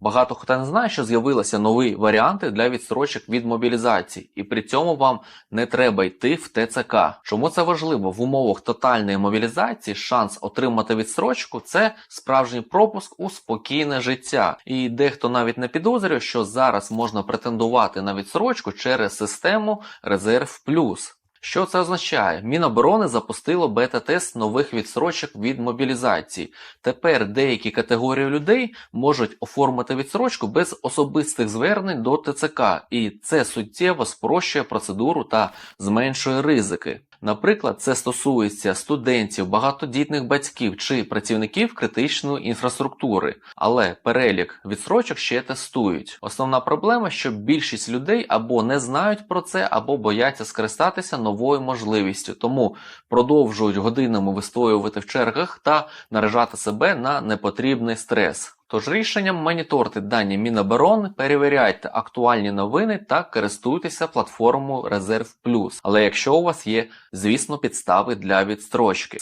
Багато хто не знає, що з'явилися нові варіанти для відстрочок від мобілізації, і при цьому вам не треба йти в ТЦК. Чому це важливо? В умовах тотальної мобілізації шанс отримати відстрочку це справжній пропуск у спокійне життя. І дехто навіть не підозрює, що зараз можна претендувати на відстрочку через систему Резерв Плюс. Що це означає? Міноборони запустило бета-тест нових відсрочок від мобілізації. Тепер деякі категорії людей можуть оформити відсрочку без особистих звернень до ТЦК, і це суттєво спрощує процедуру та зменшує ризики. Наприклад, це стосується студентів, багатодітних батьків чи працівників критичної інфраструктури, але перелік відстрочок ще тестують. Основна проблема, що більшість людей або не знають про це, або бояться скористатися новою можливістю, тому продовжують годинами вистоювати в чергах та наражати себе на непотрібний стрес. Тож рішенням моніторте дані Міноборони, перевіряйте актуальні новини та користуйтеся платформою Резерв Плюс. Але якщо у вас є, звісно, підстави для відстрочки.